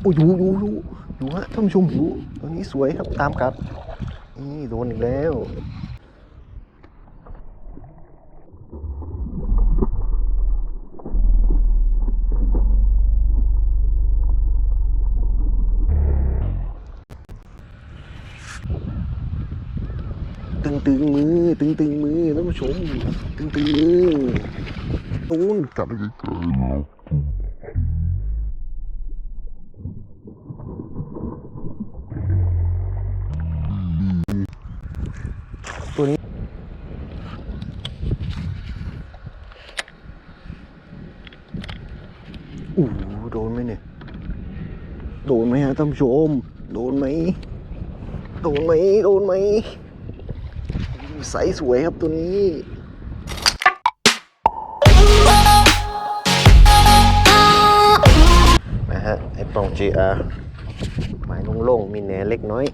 โอ้ยอยู่อยู่อยู่อยู่ฮะท่านผู้ชมอยู่ตัวนี้สวยครับตามกัดนี่โดนอีกแล้วตึงตึงมือตึงตึงมือท่านผู้ชมตึงตึงมือตูนจับไปไกลๆแล้วตัวนี้อู้หูโดนไหมเนี่ย โดนไหมฮะท่านผู้ชม โดนไหม โดนไหม โดนไหม ใสสวยครับตัวนี้นะฮะไอ้ปล่อง GR หมายโล่งๆมีแหนเล็กน้อย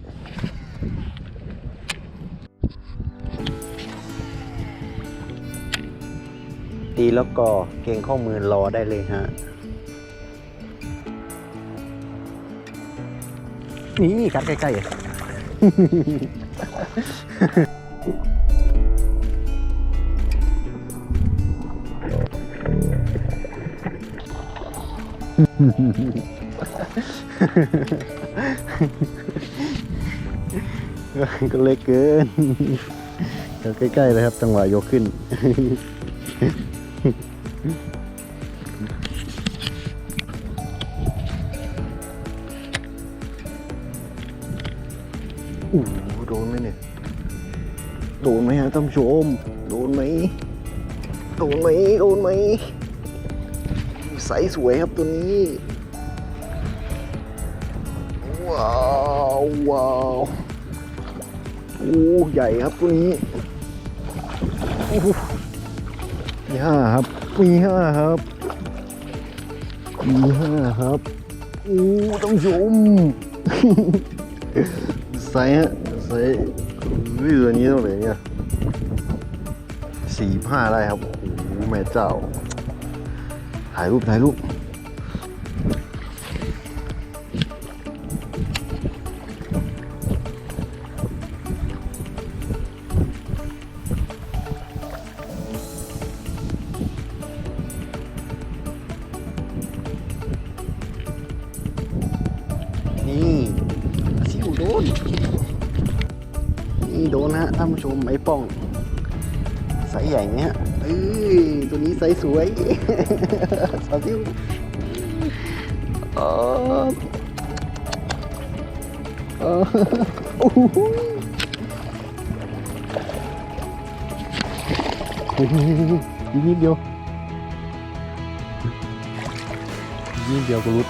ตีแล้วก็เกงข้อมือรอได้เลยฮะ นี่กัดใกล้ๆก็เล็กเกินก็ใกล้ๆเลยครับจังหวะยกขึ้น อ้โหโดนไหมเนี่ย โดนไหมฮะท่านผู้ชม โดนไหม โดนไหม โดนไหม ใสสวยครับตัวนี้ ว้าวว้าวโอ้ใหญ่ครับตัวนี้มีห้าครับมีห้าครับมีห้าครับ โอ้ต้องชม ใส่ฮะใส่เฮ้ยตัวนี้เท่าไหร่เนี่ยสี่ห้าได้ครับโอ้แม่เจ้า ถ่ายรูปถ่ายรูป ชมไอ้ป้องไซส์ใหญ่เนี้ยเอ้ยตัวนี้ไซส์สวยสาวซิวเออเออโอ้โหอีกนิดเดียวอีกนิดเดียวก็รุด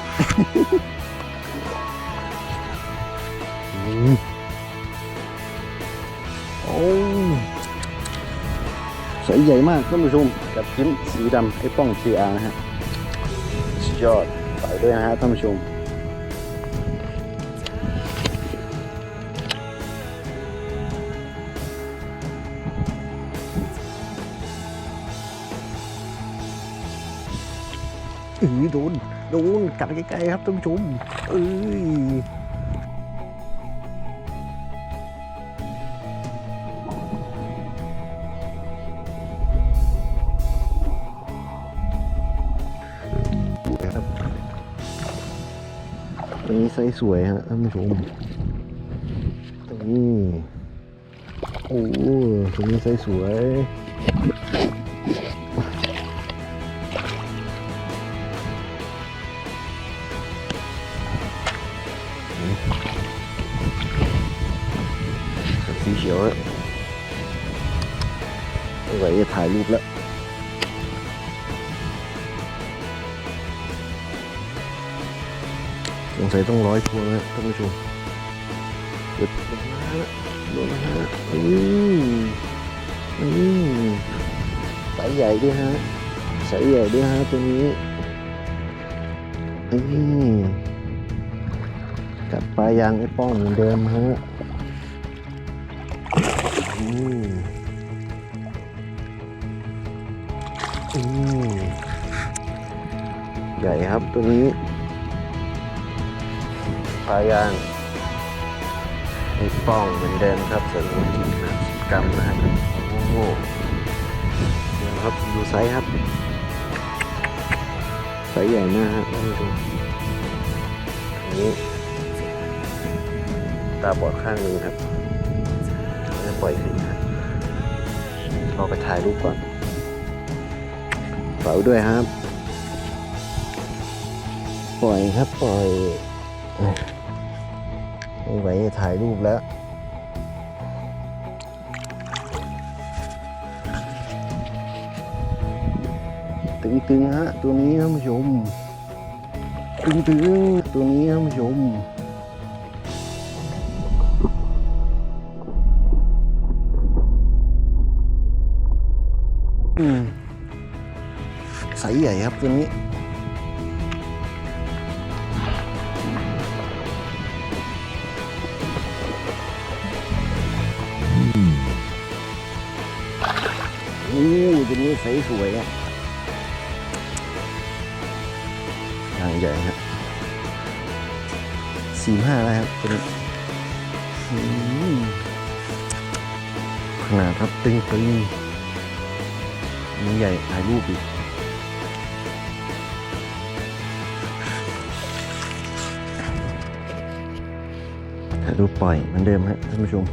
สวยใหญ่มากท่านผู้ชมกับชิ้นสีดำไอ้ป้อง GR นะฮะสุดยอดไปด้วยนะฮะท่านผู้ชมอือโดนโดนกัดใกล้ๆครับท่านผู้ชมเอ้ย ตัวนี้ไซส์สวยฮะท่านผู้ชมตัวนี้โอ้ตัวนี้ไซส์สวยสีเขียวฮะไม่ไหวจะถ่ายรูปแล้ว งสัยต้องร้อยตัวนะท่านผู้ชมเกิดลงมาฮะลงมาฮะอืมอืมสายใหญ่ด้วยฮะสายใหญ่ด้วยฮะตัวนี้นี่กัดปลายยางไอ้ป้องเหมือนเดิมฮะอืมอืมใหญ่ครับตัวนี้ ปลายางมีป้องเหมือนเดิมครับส่วนนี้นะสิบกรัมนะครับโอ้โหดูครับดูไซส์ครับไซส์ใหญ่มากครับท่านผู้ชมอันนี้ตาบอดข้างนึงครับไม่ได้ปล่อยขึ้นนะครับรอไปถ่ายรูปก่อนเป่าด้วยครับ ปล่อยครับปล่อย ไม่ไหวถ่ายรูปแล้ว ตึงๆฮะ ตัวนี้ท่านผู้ชม ตึงๆ ตัวนี้ท่านผู้ชมอืมไซส์ใหญ่ครับตัวนี้ อู้ตัวนี้ไซส์สวยอะยางใหญ่ครับสี่ห้าแล้วครับตัวนี้ขนาดครับตึงตึงนี่ใหญ่ถ่ายรูปอีกถ่ายรูปปล่อยเหมือนเดิมฮะท่านผู้ชม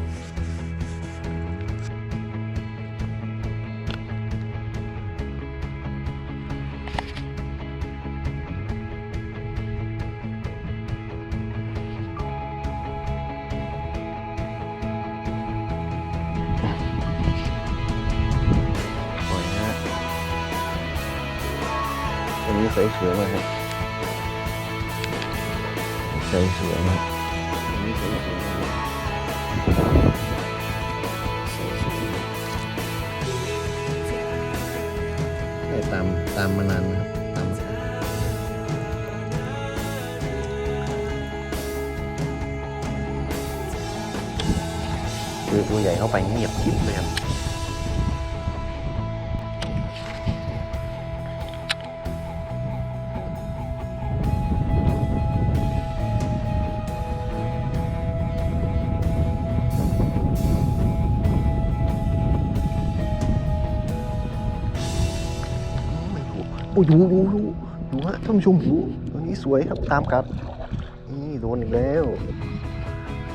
ตัวนี้ใสสวยมากครับใสสวยมากตัวนี้ใสสวยมากใสสวยมากได้ตามตามมานานนะครับตามคือตัวใหญ่เข้าไปเงียบกริบเลยครับ ดูดูดูดูฮะท่านผู้ชมดูตัวนี้สวยครับตามกัด นี่โดนอีกแล้ว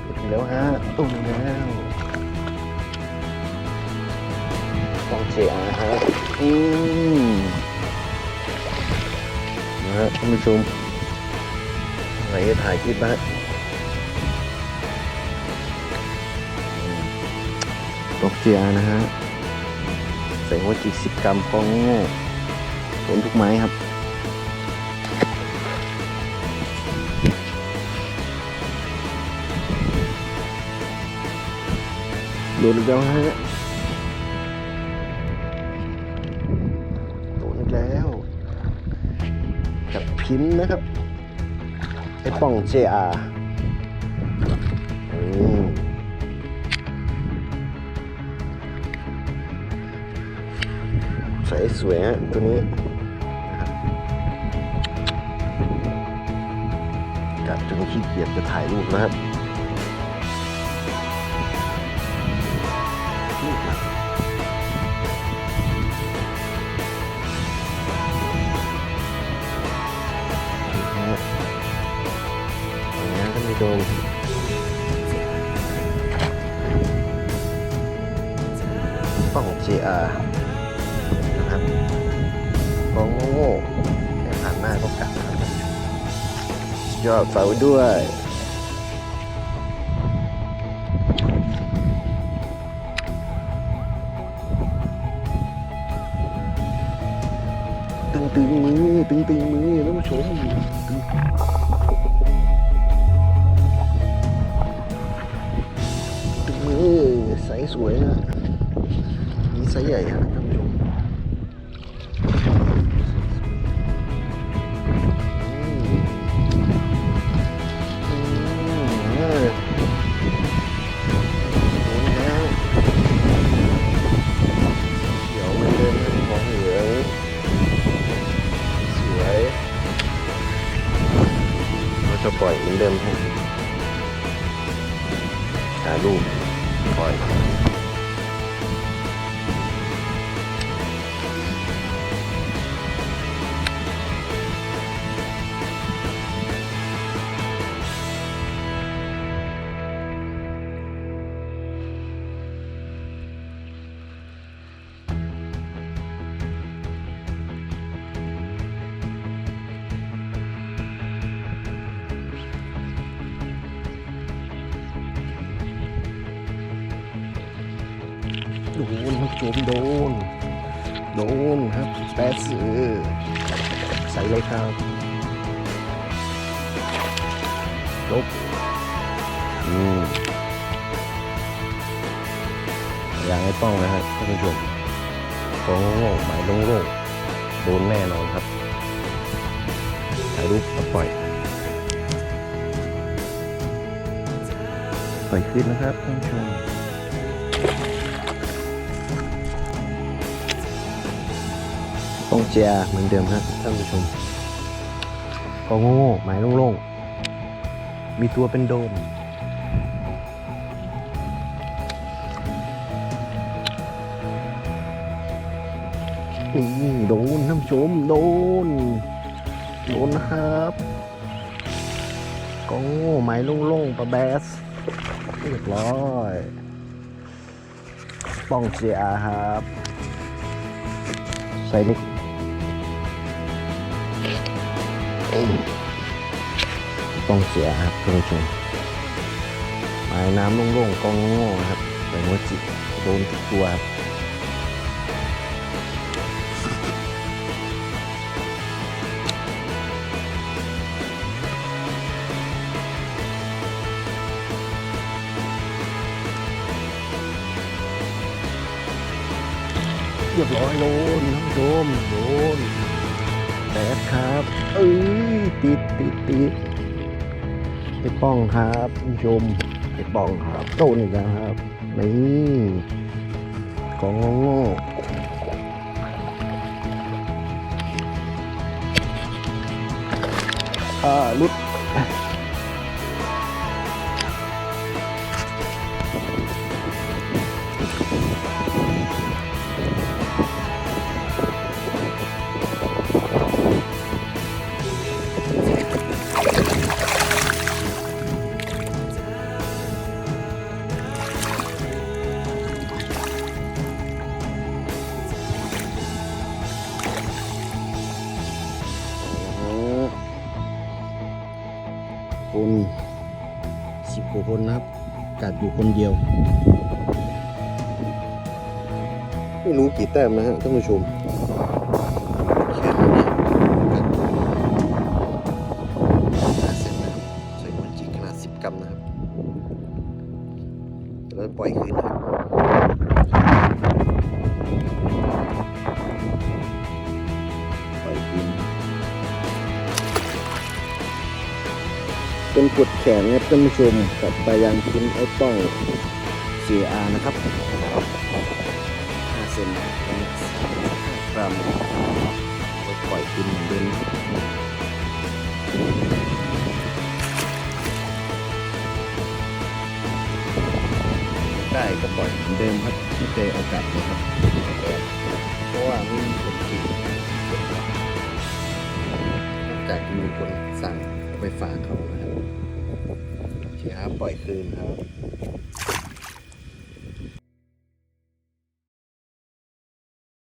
โดนอีกแล้วฮะโดนอีกแล้วต้องเจียฮะอืมนะฮะท่านผู้ชมไหนจะถ่ายคลิปนะฮะตกเจียนะฮะใส่หัวจิกสิบกรัมฟองง่าย ๆโดนทุกไม้ครับโดนอีกแล้วฮะโดนอีกแล้วกับพิมพ์นะครับ ไอ้ป่องเจอาใส่สวยฮะตัวนี้ ขี้เกียจจะถ่ายรูปนะครับ ยอดเสาด้วย ตึงตึงมือตึงตึงมือท่านผู้ชมตึงตึงมือไซส์สวยนะนี่ไซส์ใหญ่ฮะ โดนครับโจมโดน โดนครับแปดสือใส่เลยครับลบอืมอย่างไอ้ป้องนะครับท่านผู้ชมกองโง่หมายโล่งโดนแน่นอนครับถ่ายรูปแล้วปล่อยปล่อยขึ้นนะครับท่านผู้ชม จียเหมือนเดิมฮะท่านผู้ชมกองโง่ๆหมายโล่งๆ มีตัวเป็นโดมนี่โดนท่านผู้ชมโดน โดนนะครับกองโง่หมายโล่งๆปะแบสเรียบร้อยป้องเจียครับ ใส่เล็ก ต้องเสียครับท่านผู้ชมหมายน้ำโล่งๆกองโง่ครับแต่ว่าจิโดนทุกตัวครับเรียบร้อยโดนท่านผู้ชมโดน แบดครับเอ้ยติดติดติดไอ้ป้องครับผู้ชมไอ้ป้องครับโตนี่ครับนี่ของโง่อ่าลุด คนนะครับ กัดอยู่คนเดียว ไม่รู้กี่แต้มนะฮะท่านผู้ชมแค่นั้นเนี่ยกัดห้าเซนนะครับใส่หัวจิกขนาดสิบกรัมนะครับแล้วปล่อยคืนนะครับปล่อยคืนเป็นกด แขนครับท่านผู้ชมกับไปยังคุณไอ้ป้อง CR นะครับ5เซน5กรัมปล่อยกินเหมือนเดิมได้ก็ปล่อยเหมือนเดิมครับไม่เคยเอากลับนะครับเพราะว่าไม่มีคนกินนอกจากมีคนสั่งไปฝากเขา ครับ ปล่อยคืนครับ